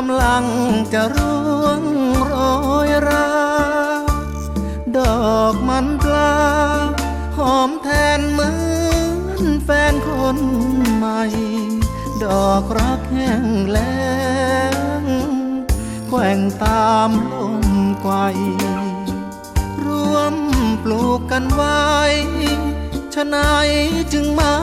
กำลังจะร่วงโรยรา ดอกมันปลา หอมแทนเหมือนแฟนคนใหม่ ดอกรักแห้งแล้งแกว่งตามลมไกวร่วมปลูกกันไว้ฉะไหนจึงไม่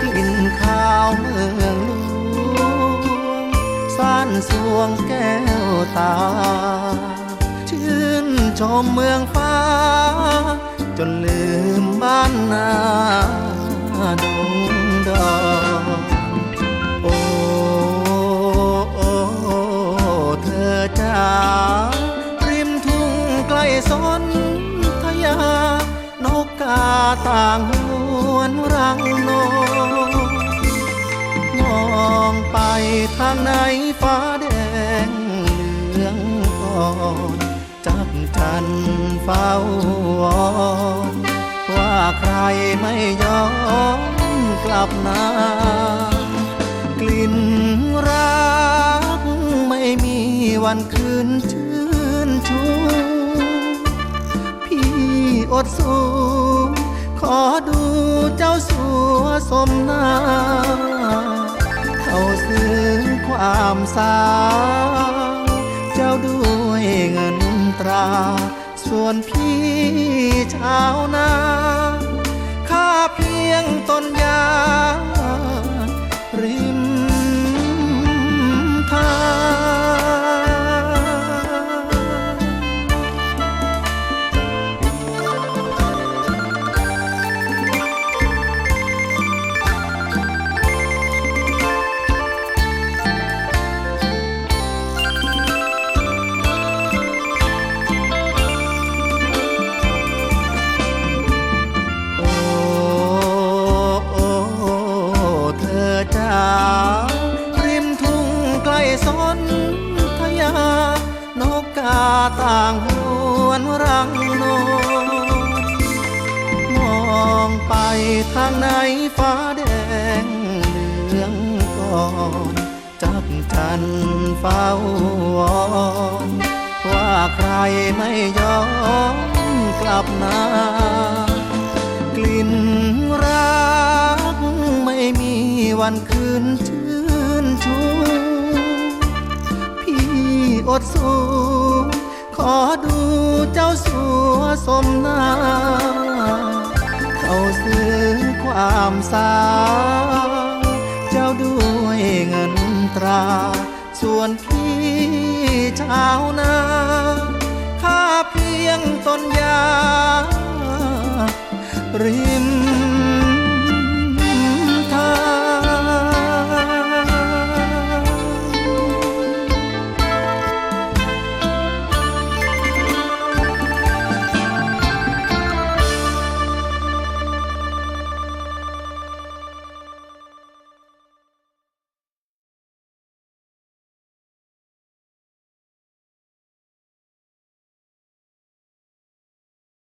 กลิ่นข้าวเมืองหลวงซ่านสวงแก้วตา ชื่นชมเมืองฟ้า จนลืมบ้านนาดงดอกโอ้โอ้เธอจ้าริมทุ่งใกล้สนทยานกกาต่างหวน รังนกมองไปทางไหนฟ้าแดงเหลืองอ่อนจับจันเฝ้าวอนว่าใครไม่ยอมกลับนากลิ่นรักไม่มีวันคืนชื่นชูพี่อดสู้ สมนาเขาซื้อความสาวเจ้าด้วยเงินตรา ส่วนพี่ชาวนาาต่างหวนรังโนมองไปทางไหนฟ้าแดงเหลืองก่อนจับจันเฝ้าวอนว่าใครไม่ยอมกลับนากลิ่นรักไม่มีวันคืนชื่น อดสู้ ขอดูเจ้าสัวสมนาเขาซื้อความสาเจ้าด้วยเงินตรา ส่วนพี่ชาวนาข้าเพียงต้นยาริม